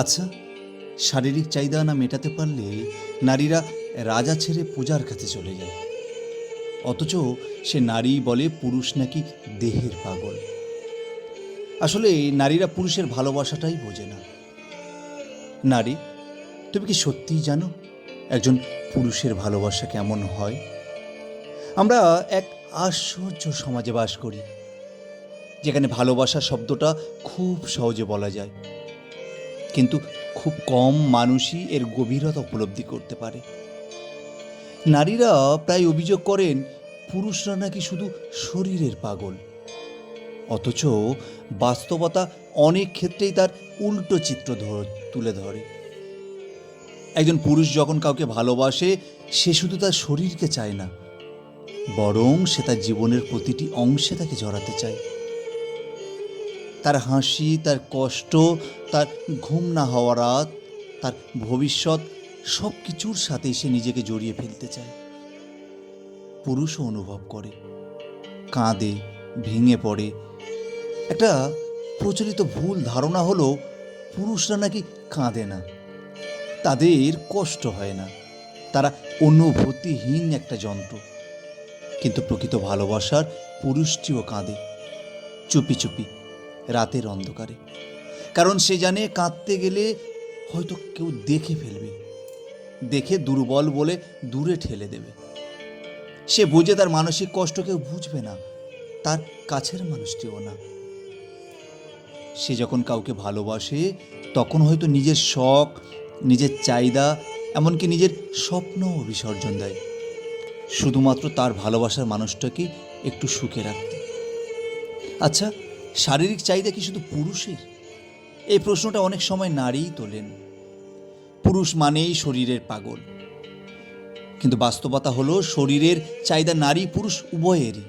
আচ্ছা শারীরিক চাহিদা না মেটাতে পারলে নারীরা রাজা ছেড়ে পূজার কাছে চলে যায়। অথচ সে নারী বলে পুরুষ নাকি দেহের পাগল। আসলে নারীরা পুরুষের ভালোবাসাটাই বোঝে না। নারী, তুমি কি সত্যিই জানো একজন পুরুষের ভালোবাসা কেমন হয়? আমরা এক আশ্চর্য সমাজে বাস করি, যেখানে ভালোবাসা শব্দটা খুব সহজে বলা যায়। কিন্তু খুব কম মানুষই এর গভীরতা উপলব্ধি করতে পারে। নারীরা প্রায় অভিযোগ করেন, পুরুষরা নাকি শুধু শরীরের পাগল। অথচ বাস্তবতা অনেক ক্ষেত্রেই তার উল্টো চিত্র তুলে ধরে। একজন পুরুষ যখন কাউকে ভালোবাসে, সে শুধু তার শরীরকে চায় না, বরং সে তার জীবনের প্রতিটি অংশে তাকে জড়াতে চায়। তার হাসি, তার কষ্ট, তার ঘুম না হওয়া রাত, তার ভবিষ্যৎ, সব কিছুর সাথেই সে নিজেকে জড়িয়ে ফেলতে চায়। পুরুষও অনুভব করে। কাঁদে, ভেঙে পড়ে। একটা প্রচলিত ভুল ধারণা হলো, পুরুষরা নাকি কাঁদে না। তাদের কষ্ট হয় না। তারা অনুভূতিহীন একটা যন্ত্র। কিন্তু প্রকৃত ভালোবাসার পুরুষটিও কাঁদে। চুপি চুপি রাতের অন্ধকারে। কারণ সে জানে কাঁদতে গেলে হয়তো কেউ দেখে ফেলবে। দেখে দুর্বল বলে দূরে ঠেলে দেবে। সে বুঝে তার মানসিক কষ্ট কেউ বুঝবে না। তার কাছের মানুষটিও না। সে যখন কাউকে ভালোবাসে, তখন হয়তো নিজের শখ, নিজের চাহিদা, এমনকি নিজের স্বপ্নও বিসর্জন দেয়। শুধুমাত্র তার ভালোবাসার মানুষটাকে একটু সুখে রাখতে। আচ্ছা শারীরিক চাহিদা কি শুধু পুরুষের? এই প্রশ্নটা অনেক সময় নারীই তোলেন। পুরুষ মানেই শরীরের পাগল। কিন্তু বাস্তবতা হলো, শরীরের চাহিদা নারী পুরুষ উভয়েরই।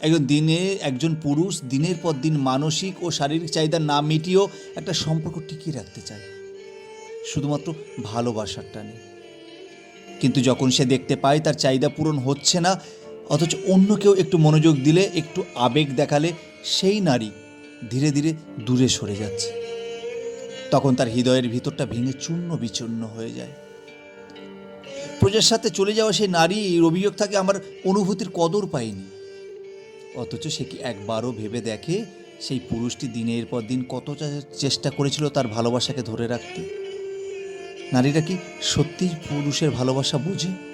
একজন দিনে, একজন পুরুষ দিনের পর দিন মানসিক ও শারীরিক চাহিদা না মিটিয়েও একটা সম্পর্ক টিকিয়ে রাখতে চায়। শুধুমাত্র ভালোবাসার টানে। কিন্তু যখন সে দেখতে পায়, তার চাহিদা পূরণ হচ্ছে না, অথচ অন্য কেউ একটু মনোযোগ দিলে, একটু আবেগ দেখালে সেই নারী ধীরে ধীরে দূরে সরে যাচ্ছে। তখন তার হৃদয়ের ভিতরটা ভেঙে চূর্ণ বিচূর্ণ হয়ে যায়। প্রজার সাথে চলে যাওয়া সেই নারীর অভিযোগ থাকে আমার অনুভূতির কদর পায়নি। অথচ সে কি একবারও ভেবে দেখে সেই পুরুষটি দিনের পর দিন কত চেষ্টা করেছিল তার ভালোবাসাকে ধরে রাখতে? নারীরা কি সত্যিই পুরুষের ভালোবাসা বোঝে?